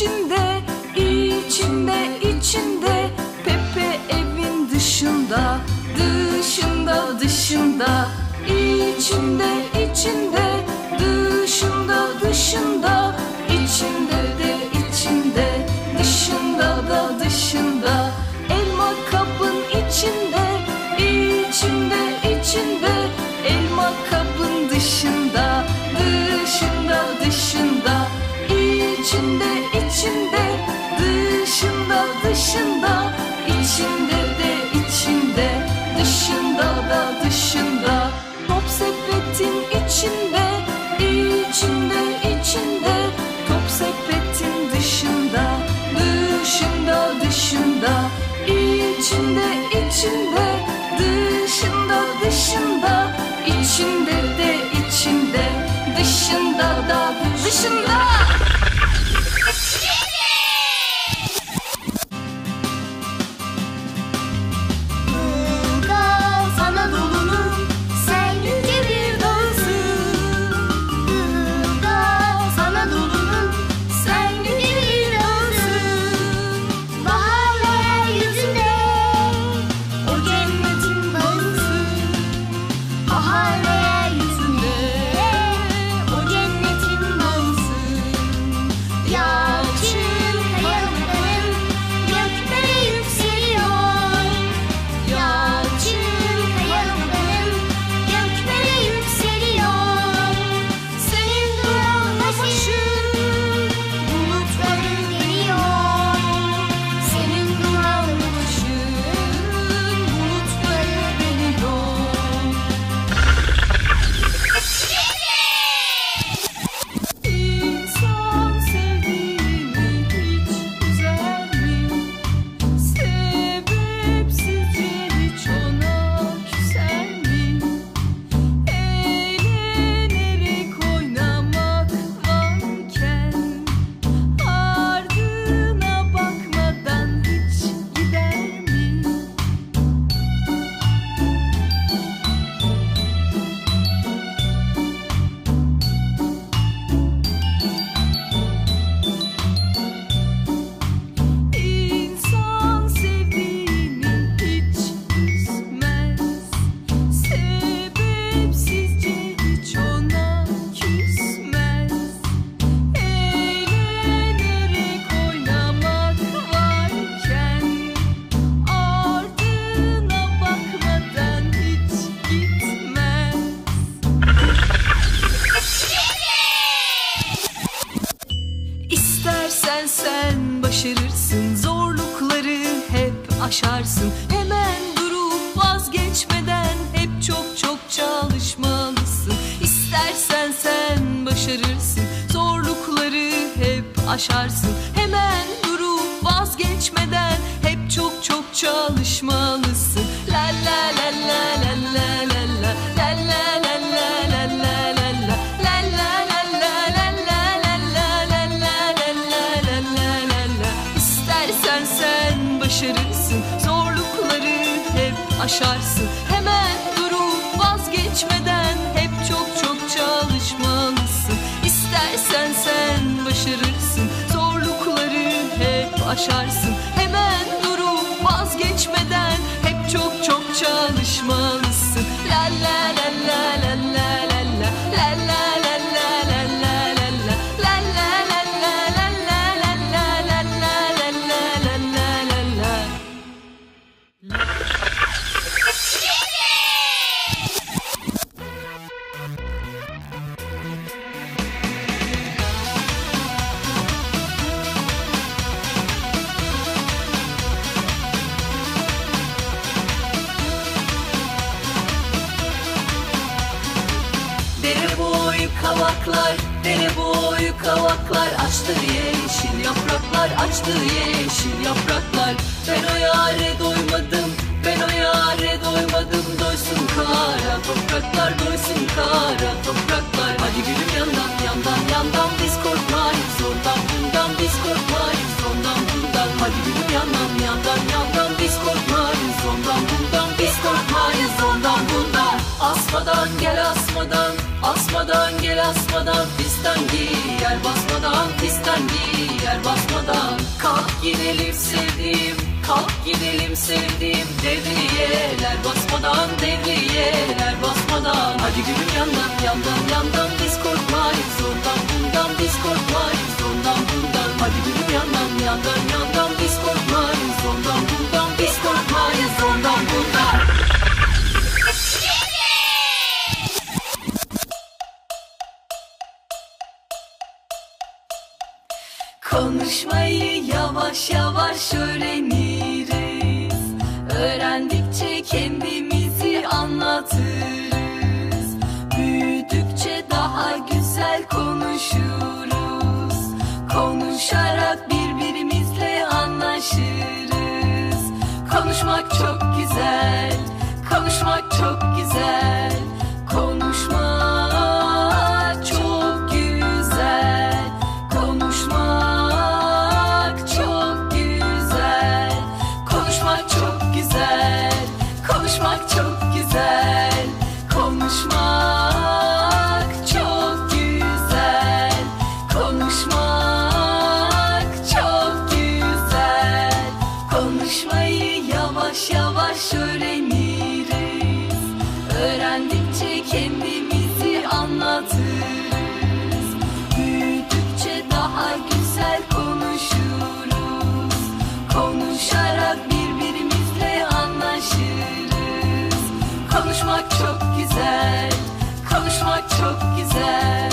içinde, içinde, içinde. Pepe evin dışında, dışında, dışında. İçinde, içinde, dışında, dışında. İçinde de içinde, dışında da dışında. Elma kabın içinde, içinde, içinde. Elma kabın dışında, dışında, dışında. İçinde, içinde, dışında, dışında. İçinde de içinde, dışında da dışında. Top sepetin içinde, içinde, içinde. Top sepetin dışında, dışında, dışında. İçinde, içinde, dışında, dışında. İçinde de içinde, dışında da dışında. Aşarsın Hemen durup vazgeçmeden Hep çok çok çalışmalısın İstersen sen başarırsın Zorlukları hep aşarsın Hemen durup vazgeçmeden Hep çok çok çalışmalısın La la la la la la la la La la la la başarırsın Zorlukları hep aşarsın. Hemen durup vazgeçmeden Hep çok çok çalışmalısın. İstersen sen başarırsın Zorlukları hep aşarsın. Hemen durup vazgeçmeden Hep çok çok çalışmalısın. La la kavaklar Açtı yeşil yapraklar, açtı yeşil yapraklar. Ben o yare doymadım, ben o yare doymadım. Doysun kara topraklar, doysun kara topraklar. Hadi gülüm yandan, yandan, yandan Biz korkmayız. Ondan, bundan Biz korkmayız ondan, bundan. Hadi gülüm yandan, yandan, yandan Biz korkmayız. Ondan, bundan Biz korkmayız ondan, bundan. Asmadan gel asmadan Asmadan gel asmadan Pistten giyer basmadan Pistten giyer basmadan. Gidelim sevdiğim Kalk gidelim sevdiğim Devriyeler. Basmadan Devriyeler basmadan. Hadi gülüm yandan yandan yandan Biz Konuşmayı yavaş yavaş öğreniriz. Öğrendikçe kendimizi anlatırız. Büyüdükçe daha güzel konuşuruz. Konuşarak birbirimizle anlaşırız. Konuşmak çok güzel Konuşmak çok güzel Öğrendikçe kendimizi anlatırız. Büyüdükçe daha güzel konuşuruz. Konuşarak birbirimizle anlaşırız. Konuşmak çok güzel Konuşmak çok güzel